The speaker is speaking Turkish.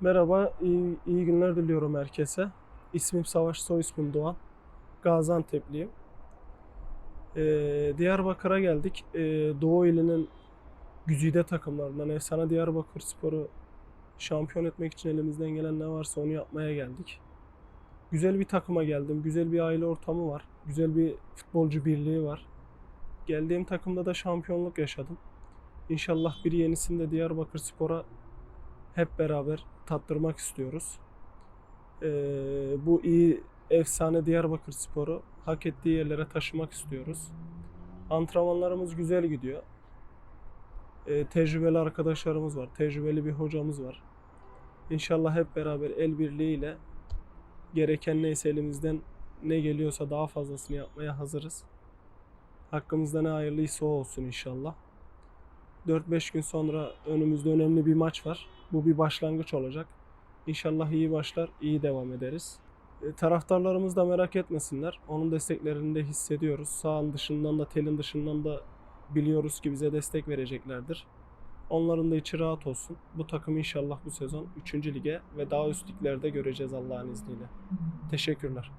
Merhaba, iyi, iyi günler diliyorum herkese. İsmim Savaş, soy ismim Doğan. Gaziantep'liyim. Ee, Diyarbakır'a geldik. Ee, Doğu ilinin güzide takımlarından Efsane Diyarbakır Spor'u şampiyon etmek için elimizden gelen ne varsa onu yapmaya geldik. Güzel bir takıma geldim. Güzel bir aile ortamı var. Güzel bir futbolcu birliği var. Geldiğim takımda da şampiyonluk yaşadım. İnşallah bir yenisini de Diyarbakır Spor'a hep beraber tattırmak istiyoruz. Ee, bu iyi efsane Diyarbakır Sporu hak ettiği yerlere taşımak istiyoruz. Antrenmanlarımız güzel gidiyor. Ee, tecrübeli arkadaşlarımız var, tecrübeli bir hocamız var. İnşallah hep beraber el birliğiyle gereken neyse elimizden ne geliyorsa daha fazlasını yapmaya hazırız. Hakkımızda ne hayırlıysa o olsun inşallah. 4-5 gün sonra önümüzde önemli bir maç var. Bu bir başlangıç olacak. İnşallah iyi başlar, iyi devam ederiz. E, taraftarlarımız da merak etmesinler. Onun desteklerini de hissediyoruz. Sağın dışından da telin dışından da biliyoruz ki bize destek vereceklerdir. Onların da içi rahat olsun. Bu takım inşallah bu sezon 3. lige ve daha üst liglerde göreceğiz Allah'ın izniyle. Teşekkürler.